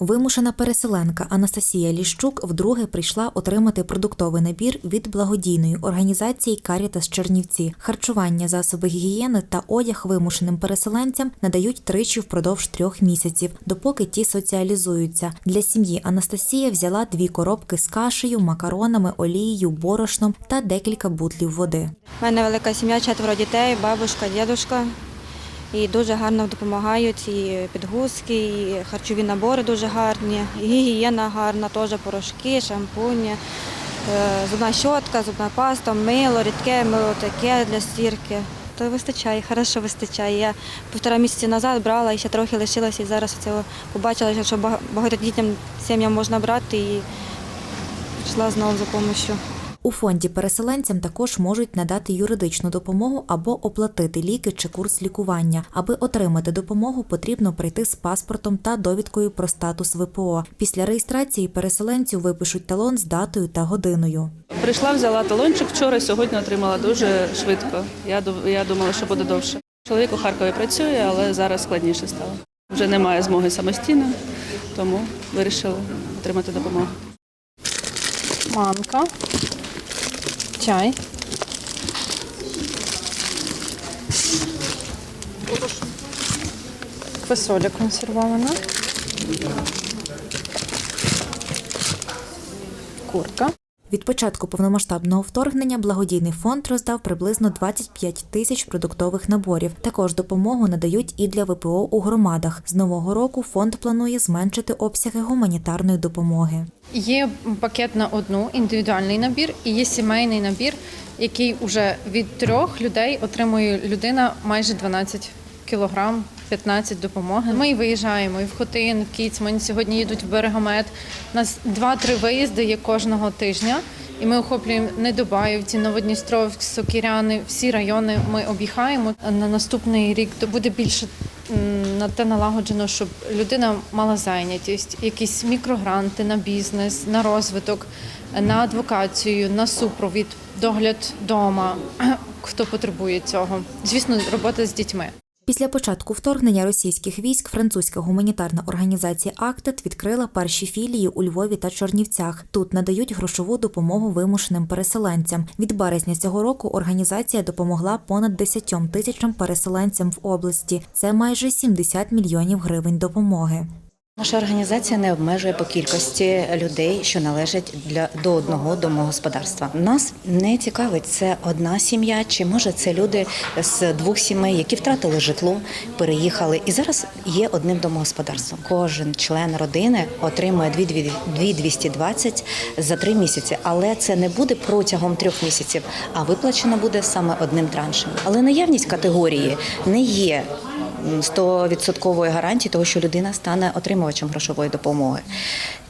Вимушена переселенка Анастасія Ліщук вдруге прийшла отримати продуктовий набір від благодійної організації Карітас Чернівці. Харчування, засоби гігієни та одяг вимушеним переселенцям надають тричі впродовж трьох місяців, допоки ті соціалізуються. Для сім'ї Анастасія взяла дві коробки з кашею, макаронами, олією, борошном та декілька бутлів води. У мене велика сім'я, четверо дітей, бабушка, дідушка. І дуже гарно допомагають і підгузки, і харчові набори дуже гарні, і гігієна гарна, теж порошки, шампуні, е, зубна щотка, зубна паста, мило, рідке мило таке для стірки. То вистачає, хорошо вистачає. Я півтора місяці назад брала і ще трохи лишилася, і зараз це побачила, що бага- багатодітним сім'ям можна брати і пішла знову за допомогою. У фонді переселенцям також можуть надати юридичну допомогу або оплатити ліки чи курс лікування. Аби отримати допомогу, потрібно прийти з паспортом та довідкою про статус ВПО. Після реєстрації переселенцю випишуть талон з датою та годиною. Прийшла, взяла талончик вчора, сьогодні отримала дуже швидко. Я, я думала, що буде довше. Чоловік у Харкові працює, але зараз складніше стало. Вже немає змоги самостійно, тому вирішили отримати допомогу. манка, чай, Фасоля консервована, курка. Від початку повномасштабного вторгнення благодійний фонд роздав приблизно 25 тисяч продуктових наборів. Також допомогу надають і для ВПО у громадах. З нового року фонд планує зменшити обсяги гуманітарної допомоги. Є пакет на одну індивідуальний набір, і є сімейний набір, який уже від трьох людей отримує людина майже 12 кілограм. 15 допомоги. Ми виїжджаємо і в Хотин, в Кіцмань. Сьогодні їдуть в Берегомет. У нас два-три виїзди є кожного тижня. І ми охоплюємо Недобаївці, Новодністровськ, Сокіряни, всі райони ми об'їхаємо. На наступний рік то буде більше на те налагоджено, щоб людина мала зайнятість, якісь мікрогранти на бізнес, на розвиток, на адвокацію, на супровід, догляд вдома, хто потребує цього. Звісно, робота з дітьми. Після початку вторгнення російських військ французька гуманітарна організація Актет відкрила перші філії у Львові та Чернівцях. Тут надають грошову допомогу вимушеним переселенцям. Від березня цього року організація допомогла понад 10 тисячам переселенцям в області. Це майже 70 мільйонів гривень допомоги. Наша організація не обмежує по кількості людей, що належать для до одного домогосподарства. Нас не цікавить це одна сім'я, чи може це люди з двох сімей, які втратили житло, переїхали і зараз є одним домогосподарством. Кожен член родини отримує 2220 за три місяці, але це не буде протягом трьох місяців, а виплачено буде саме одним траншем. Але наявність категорії не є 100% гарантії того, що людина стане отримувачем грошової допомоги.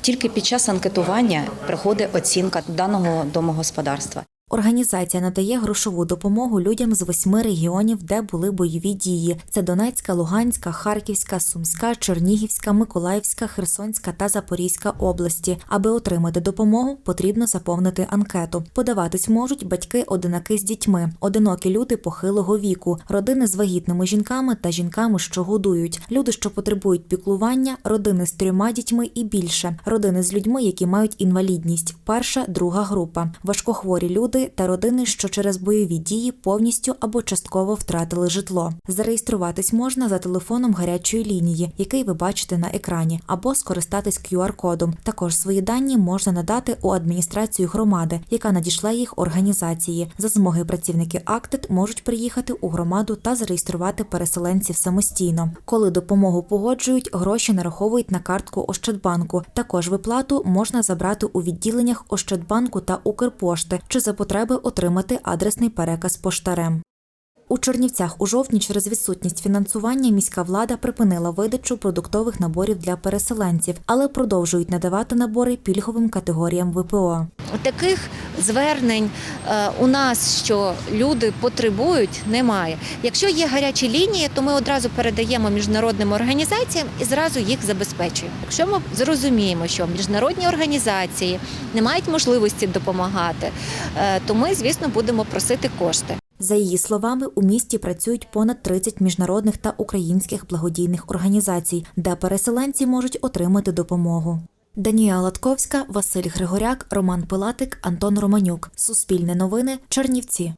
Тільки під час анкетування приходить оцінка даного домогосподарства. Організація надає грошову допомогу людям з восьми регіонів, де були бойові дії: це Донецька, Луганська, Харківська, Сумська, Чернігівська, Миколаївська, Херсонська та Запорізька області. Аби отримати допомогу, потрібно заповнити анкету. Подаватись можуть батьки-одинаки з дітьми, одинокі люди похилого віку, родини з вагітними жінками та жінками, що годують, люди, що потребують піклування, родини з трьома дітьми і більше, родини з людьми, які мають інвалідність. Перша, друга група, важкохворі люди та родини, що через бойові дії повністю або частково втратили житло. Зареєструватись можна за телефоном гарячої лінії, який ви бачите на екрані, або скористатись QR-кодом. Також свої дані можна надати у адміністрацію громади, яка надійшла їх організації. За змоги працівники Актит можуть приїхати у громаду та зареєструвати переселенців самостійно. Коли допомогу погоджують, гроші нараховують на картку Ощадбанку. Також виплату можна забрати у відділеннях Ощадбанку та Укрпошти чи за потреби отримати адресний переказ поштарем. У Чернівцях у жовтні через відсутність фінансування міська влада припинила видачу продуктових наборів для переселенців, але продовжують надавати набори пільговим категоріям ВПО. Таких звернень е, у нас, що люди потребують, немає. Якщо є гарячі лінії, то ми одразу передаємо міжнародним організаціям і зразу їх забезпечуємо. Якщо ми зрозуміємо, що міжнародні організації не мають можливості допомагати, е, то ми, звісно, будемо просити кошти. За її словами, у місті працюють понад 30 міжнародних та українських благодійних організацій, де переселенці можуть отримати допомогу. Данія Латковська, Василь Григоряк, Роман Пилатик, Антон Романюк. Суспільне новини, Чернівці.